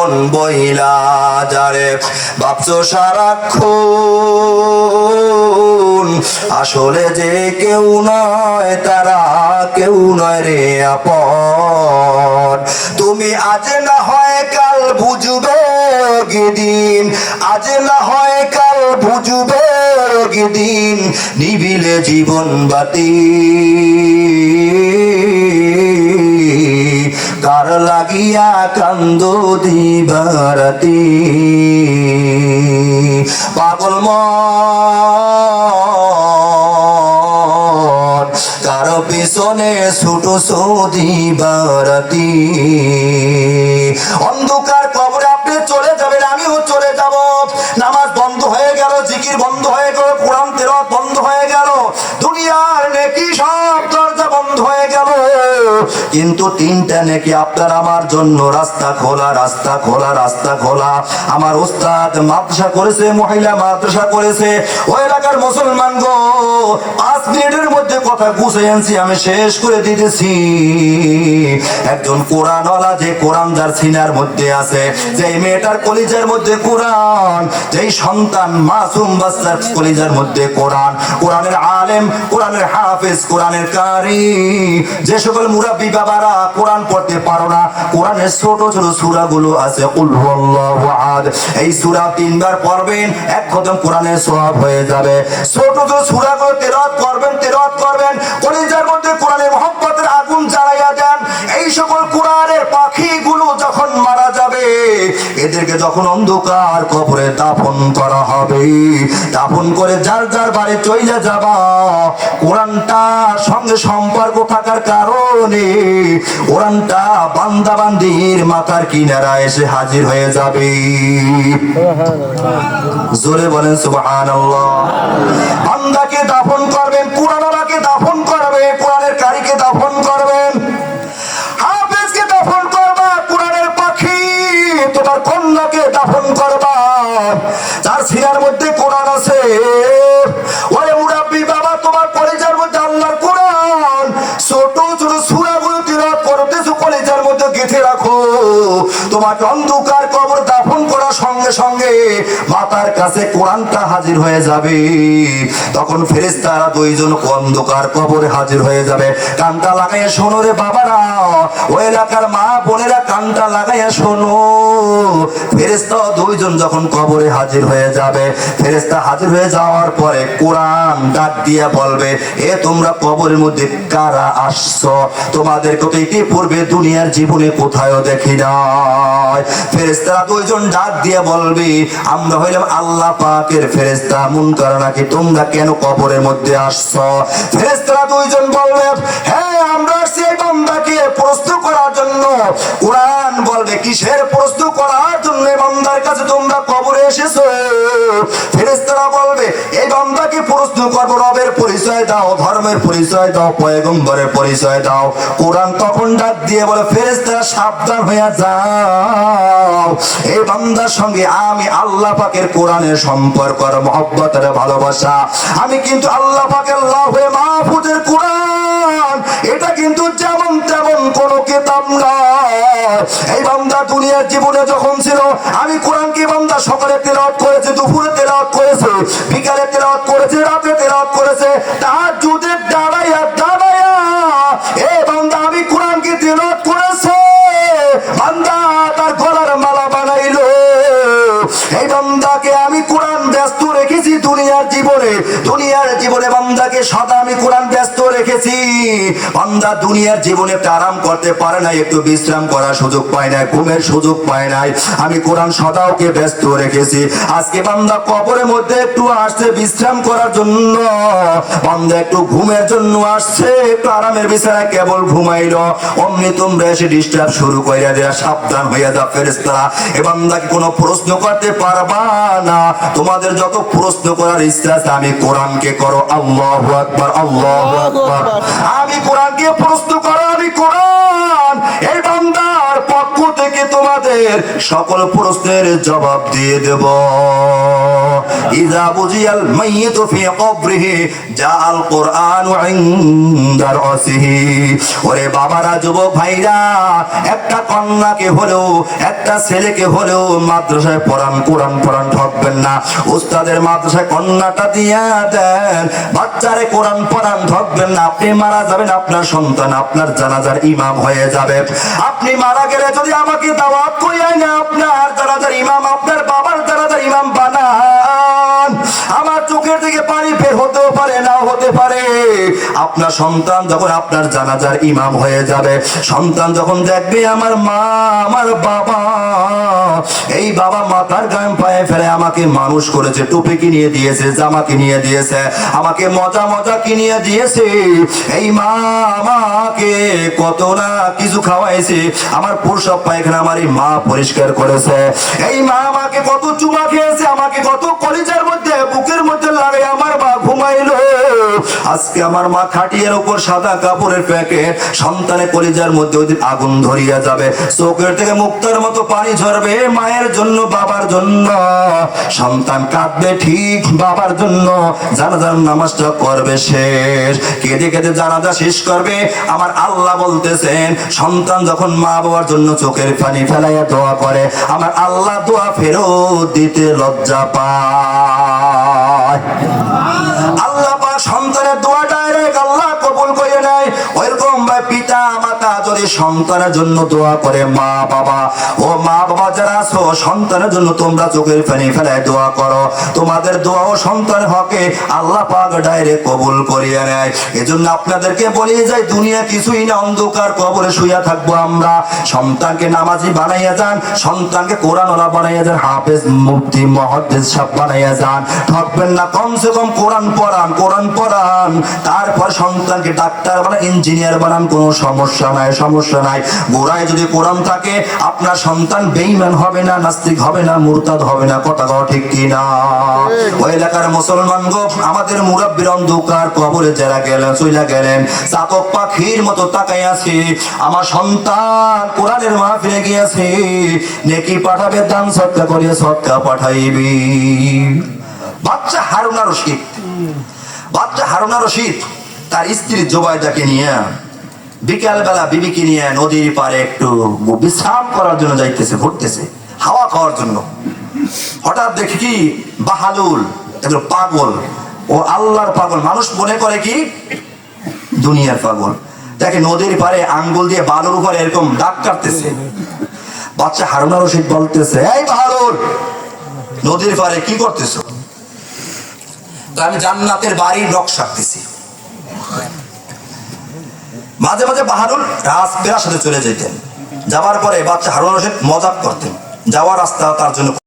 মন বইলা যারে, ভাবছ সারাক্ষণ আসলে যে কেউ নয়, তারা কেউ নয় রে আপন। তুমি আজ না হয় কাল বুঝবে দিন আজ না হয় কাল বুঝবে দিন নিবিলে জীবন বাতি কার লাগিয়া কান্দ দিবারাতি। পাগল ম কারও পিছনে ছুটো সৌদি বারাতি অন্ধকার কিন্তু তিনটা নেকি আপনার আমার জন্য। রাস্তা খোলা রাস্তা খোলা রাস্তা খোলা। আমার ওস্তাদ মাদ্রাসা করেছে, মহিলা মাদ্রাসা করেছে। ওই এলাকার মুসলমান গো, পাঁচ মিনিটের মধ্যে কথা গুছে আনছি, আমি শেষ করে দিতেছি। একজন কোরআনওয়ালা যে কোরআন যার সিনার মধ্যে আছে যে মেয়েটার কলিজার মধ্যে কোরআন, যেই সন্তান মাসুম বাচ্চার কলিজার মধ্যে কোরআন, কোরআনের আলেম, কোরআনের হাফেজ, কোরআনের কারি, যে সকল মুরাব্বি বাবারা কোরআন পড়তে পারো না। কোরআনের ছোট ছোট সূরাগুলো আছে এই সূরা তিনবার পড়বেন, এক খতম কোরআনের সওয়াব হয়ে যাবে। ছোট ছোট সূরাগুলো তেলাওয়াত করবেন তেলাওয়াত করবেন, কলিজার মধ্যে কোরআনের মহব্বতের আগুন জ্বালাইয়া দেন। এই সকল কোরআনের পাখিগুলো যখন মারা যাবে এদেরকে যখন অন্ধকার কবরে দাফন করা হবে দাফন করে যার যার বাড়ি চইলে যাবা কোরআনটা সঙ্গে সম্পর্ক থাকার কারণে কোরআনটা বান্দা বান্দির মাথার কিনারা এসে হাজির হয়ে যাবে। জোরে বলেন সুবহানাল্লাহ। বান্দাকে দাফন করবেন কন্যাকে দাফন যার মধ্যে কোরআন আছে, ওরে বাবা, তোমার কলেজের মধ্যে আল্লাহর কোরআন, ছোট ছোট সূরাগুলো করতেছো, কলেজের মধ্যে গেঁথে রাখো। অন্ধকার কবর দাফন করার সঙ্গে সঙ্গে মাতার কাছে কোরআনটা হাজির হয়ে যাবে। তখন ফেরেশতারা দুইজন অন্ধকার কবরে হাজির হয়ে যাবে। কানটা লাগাইয়া শোনো রে বাবারা, ওই এলাকার মা বোনেরা কানটা লাগাইয়া শোনো। ফেরেশতা দুইজন যখন কবরে হাজির হয়ে যাবে, ফেরেশতা হাজির হয়ে যাওয়ার পরে কোরআন ডাক দিয়ে বলবে, এ তোমরা কবরের মধ্যে কারা আসছো? তোমাদেরকে তো ইতিপূর্বে দুনিয়ার জীবনে কোথাও দেখি নাই। ফেরেশতারা দুইজন ডাক দিয়ে বলবে, আমরা হইলাম আল্লাহ পাকের ফেরেস্তা ফেরেশতা। মুনকার নাকি তোমরা কেন কবরের মধ্যে আসছো? ফেরেশতারা দুইজন বলবে হ্যাঁ আমরা সেই বান্দাকে প্রশ্ন করার জন্য। কোরআন বলবে, কিসের প্রশ্ন করার জন্য বান্দার কাছে তোমরা কবরে এসেছ? ফেরেশতারা বলবে, এই বান্দাকে প্রশ্ন করব, রবের পরিচয় দাও, ধর্মের পরিচয় দাও, পয়গম্বরের পরিচয় দাও। কোরআন তখন ডাক দিয়ে বলে, ফেরেশতারা সাবধান হইয়া যাও। এই বান্দার সঙ্গে আমি আল্লাহ পাকের কোরআনের সম্পর্ক, আর মহব্বতের ভালোবাসা। আমি কিন্তু আল্লাহ পাকের লাভে মাহফুজের কোরআন। এটা কিন্তু যেমন তেমন কোনো কেতাব নয়। এই বান্দা দুনিয়ার জীবনে যখন ছিল, আমি কোরআনকে বান্দা সকালে তেলাওয়াত করেছে, দুপুরে তেলাওয়াত করেছে, বিকালে তেলাওয়াত করেছে, রাতে তেলাওয়াত করেছে তার এই বান্দাকে আমি কোরআন ব্যস্ত রেখেছি দুনিয়ার জীবনে। দুনিয়ার জীবনে বান্দাকে সদা আমি কোরআন ব্যস্ত রেখেছি। বান্দা দুনিয়ার জীবনে একটা আরাম করতে পারে না একটু বিশ্রাম করার সুযোগ পায় না ঘুমের সুযোগ পায় নাই। আমি কোরআন সদা ওকে ব্যস্ত রেখেছি। আজকে বান্দা কবরের মধ্যে একটু আসছে বিশ্রাম করার জন্য। বান্দা একটু ঘুমের জন্য আসছে, একটু আরামের বিছানায় কেবল ঘুমাইলো। অমনি তোমরা এসে ডিস্টার্ব শুরু করিয়া দেয়া, সাবধান হইয়া যা ফেরেস্তারা এ বান্দাকে কোনো প্রশ্ন করতে পারবা না। তোমাদের যত প্রশ্ন করার ইচ্ছা আছে আমি কোরআনকে করো। আল্লাহ আকবার আল্লাহ আকবার। আমি কোরআনকে প্রশ্ন করো আমি কোরআন তোমাদের সকল প্রশ্নের জবাব দিয়ে দেব। ইজা বুঝিয়াল কবরিহি জাআল কুরআন ওরে বাবারা ভাইরা, একটা কন্যাকে হলেও, একটা ছেলেকে হলেও মাদ্রাসায় পড়ান, কোরআন পড়ান ঠকবেন না। উস্তাদের মাদ্রাসায় কন্যাটা দিয়া দেন, বাচ্চারে কোরআন পড়ান ঠকবেন না। আপনি মারা যাবেন, আপনার সন্তান, আপনার জানাজার ইমাম হয়ে যাবে। আপনি মারা গেলে যদি আমাকে দাওয়াত করিয়াই না আপনার তাড়াতাড়ি ইমাম সন্তান যখন আপনার জানাজার ইমাম হয়ে যাবে, সন্তান যখন দেখবে আমার মা, আমার বাবা, এই বাবা মাথার গায়ে পায়ে ফেলে আমাকে মানুষ করেছে, টুপি কিনিয়ে দিয়েছে, জামা কিনিয়ে দিয়েছে, আমাকে মজা মজা কিনিয়ে দিয়েছে। এই মা আমাকে কত না কিছু খাওয়াইছে, আমার প্রসব পায়খানা আমার এই মা পরিষ্কার করেছে। এই মা আমাকে কত চুমা খেয়েছে, আমাকে কত কলিজার মধ্যে বুকের মধ্যে লাগে আমার মা ঘুমাইলো আজকে আমার মা খাটিয়ার উপর সাদা কাপড়ের প্যাকেট, সন্তানের কলিজার মধ্যে ওই আগুন ধরিয়া যাবে। চোখের থেকে মুক্তার মতো পানি ঝরবে মায়ের জন্য, বাবার জন্য। সন্তান কাঁদবে ঠিক বাবার জন্য, জানাজার নামাজটা করবে শেষ। কেঁদে কেঁদে জানাজা শেষ করবে, আমার আল্লাহ বলতেছেন, সন্তান যখন মা বাবার জন্য চোখের পানি ফেলাইয়া দোয়া করে, আমার আল্লাহ দোয়া ফেরত দিতে লজ্জা পায়। সন্তানের জন্য দোয়া করে মা বাবা। ও মা বাবা, যারা আছো, সন্তানের জন্য তোমরা চোখের পানি ফেলায় দোয়া করো। তোমাদের দোয়া ও সন্তানের হকে আল্লাহ পাক ডাইরেক্ট কবুল করিয়ে নেয়। এজন্য আপনাদেরকে বলি যাই, দুনিয়া কিছুই না, অন্ধকার কবরে শুইয়া থাকব আমরা। সন্তানকে নামাজি বানাইয়া যান, সন্তানকে কোরআনওয়ালা বানাইয়া যান, হাফেজ, মুফতি মহাদ্দেশ সাহেব বানাইয়া যান। ঠকবেন না, কমসে কম কোরআন পড়ান কোরআন পড়ান। তারপর সন্তানকে ডাক্তার বানান, ইঞ্জিনিয়ার বানান, কোনো সমস্যা নাই। সমস্যা নাই। গোড়ায় যদি কোরআন থাকে আপনার সন্তান বেইমান হবে না নাস্তিক হবে না মুরতাদ হবে না। কথা কথা ঠিক কি না? ওই এলাকার মুসলমান গো আমাদের মুরব্বীর অন্ধকার কবরে যারা গেলেন চইলা গেলেন চাতক পাখির মতো তাকাই আছে। আমার সন্তান কোরআনের মাহফিলে গিয়েছে নেকি পাঠাবে দান সৎকা করিয়া সৎকা পাঠাইবি। বাচ্চা হারুনা রশিদ। বাচ্চা হারুনা রশিদ তার স্ত্রী জোবাইদাকে নিয়ে বিকাল বেলা বিবিকে নিয়ে নদীর পারে একটু বিশ্রাম করার জন্য যাইতেছে, ঘুরতেছে, হাওয়া খাওয়ার জন্য। হঠাৎ দেখি কি বাহালুল এগুলো পাগল। ও আল্লাহর পাগল। মানুষ মনে করে কি, দুনিয়ার পাগল। দেখে নদীর পারে আঙ্গুল দিয়ে বালুর উপরে এরকম দাগ কাটতেছে। বাচ্চা হারুনা রশিদ বলতেছে, এই বাহালুল নদীর পারে কি করতেছো? আমি জান্নাতের বাড়ির নকশা আঁকতেছি। মাঝে মাঝে বাহারুল রাজপেরার সাথে চলে যেতেন। যাওয়ার পরে বাচ্চা হারুন রশিদ মজাক করতেন। যাওয়ার রাস্তা তার জন্য